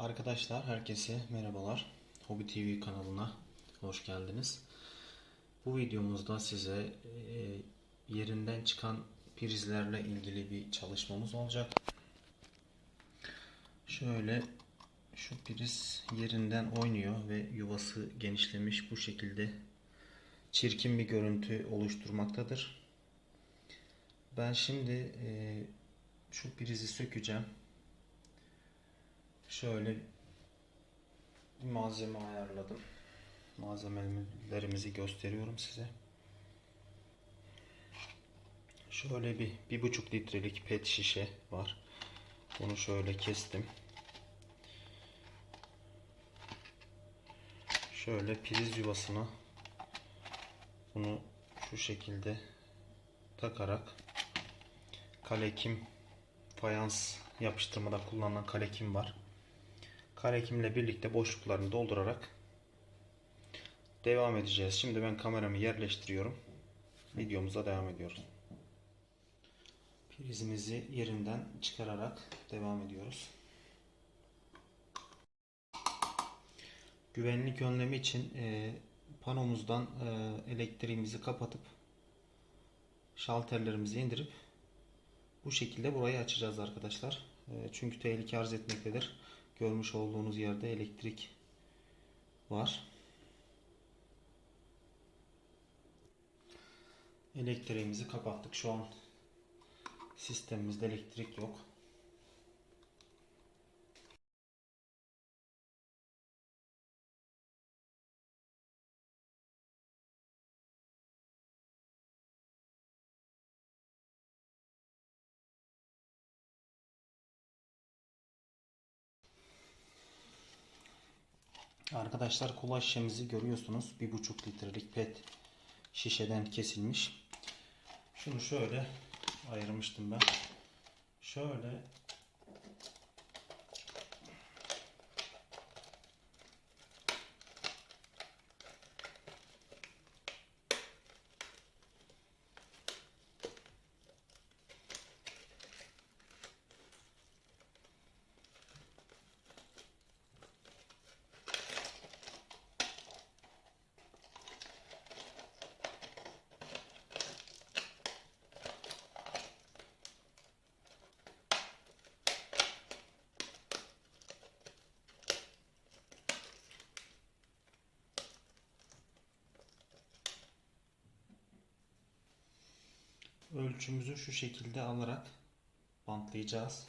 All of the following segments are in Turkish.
Arkadaşlar herkese merhabalar. Hobi TV kanalına hoş geldiniz. Bu videomuzda size e, yerinden çıkan prizlerle ilgili bir çalışmamız olacak. Şöyle şu priz yerinden oynuyor ve yuvası genişlemiş bu şekilde çirkin bir görüntü oluşturmaktadır. Ben şimdi e, şu prizi sökeceğim. Şöyle bir malzeme ayarladım. Malzemelerimizi gösteriyorum size. Şöyle bir bir buçuk litrelik pet şişe var. Bunu şöyle kestim. Şöyle priz yuvasına bunu şu şekilde takarak kalekim fayans yapıştırmada kullanılan kalekim var. Karekimle birlikte boşluklarını doldurarak devam edeceğiz. Şimdi ben kameramı yerleştiriyorum. Videomuza devam ediyoruz. Prizimizi yerinden çıkararak devam ediyoruz. Güvenlik önlemi için e, panomuzdan e, elektriğimizi kapatıp şalterlerimizi indirip bu şekilde burayı açacağız arkadaşlar. E, çünkü tehlike arz etmektedir. Görmüş olduğunuz yerde elektrik var. Elektriğimizi kapattık. Şu an sistemimizde elektrik yok. Arkadaşlar kola şişemizi görüyorsunuz. 1,5 litrelik pet şişeden kesilmiş. Şunu şöyle ayırmıştım ben. Şöyle ölçümüzü şu şekilde alarak bantlayacağız.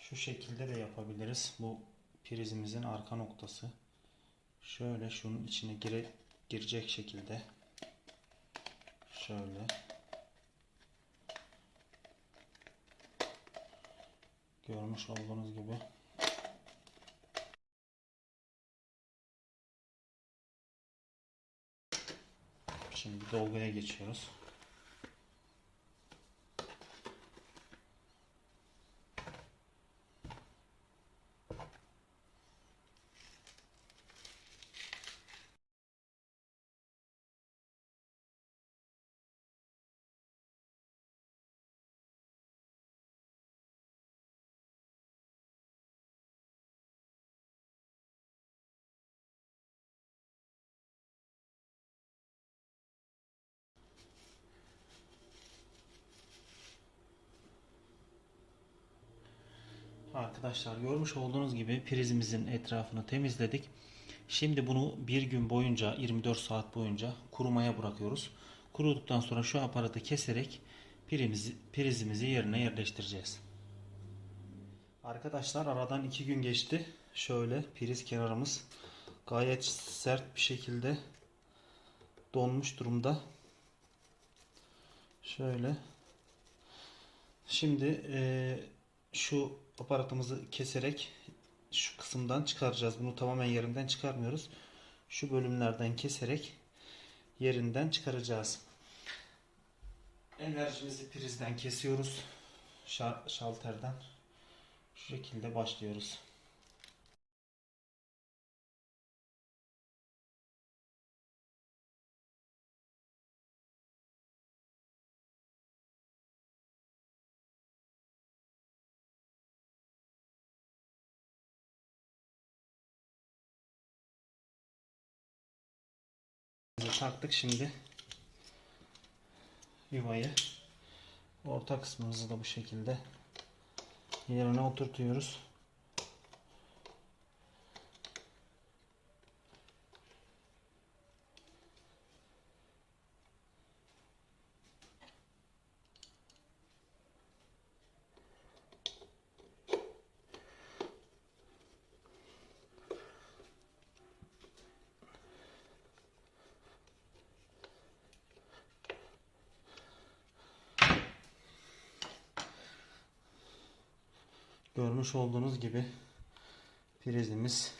Şu şekilde de yapabiliriz. Bu prizimizin arka noktası. Şöyle şunun içine gire, girecek şekilde. Şöyle. Görmüş olduğunuz gibi. Şimdi dolguya geçiyoruz. Arkadaşlar görmüş olduğunuz gibi prizimizin etrafını temizledik. Şimdi bunu bir gün boyunca 24 saat boyunca kurumaya bırakıyoruz. Kuruduktan sonra şu aparatı keserek prizimizi, prizimizi yerine yerleştireceğiz. Arkadaşlar aradan 2 gün geçti. Şöyle priz kenarımız gayet sert bir şekilde donmuş durumda. Şöyle. Şimdi eee şu aparatımızı keserek şu kısımdan çıkaracağız. Bunu tamamen yerinden çıkarmıyoruz. Şu bölümlerden keserek yerinden çıkaracağız. Enerjimizi prizden kesiyoruz. Şalterden. Şu şekilde başlıyoruz. Prizimizi taktık şimdi. Yuvayı orta kısmımızı da bu şekilde yerine oturtuyoruz. Görmüş olduğunuz gibi prizimiz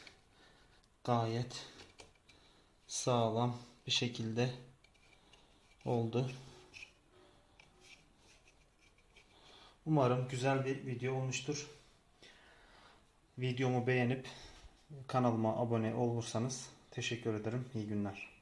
gayet sağlam bir şekilde oldu. Umarım güzel bir video olmuştur. Videomu beğenip kanalıma abone olursanız teşekkür ederim. İyi günler.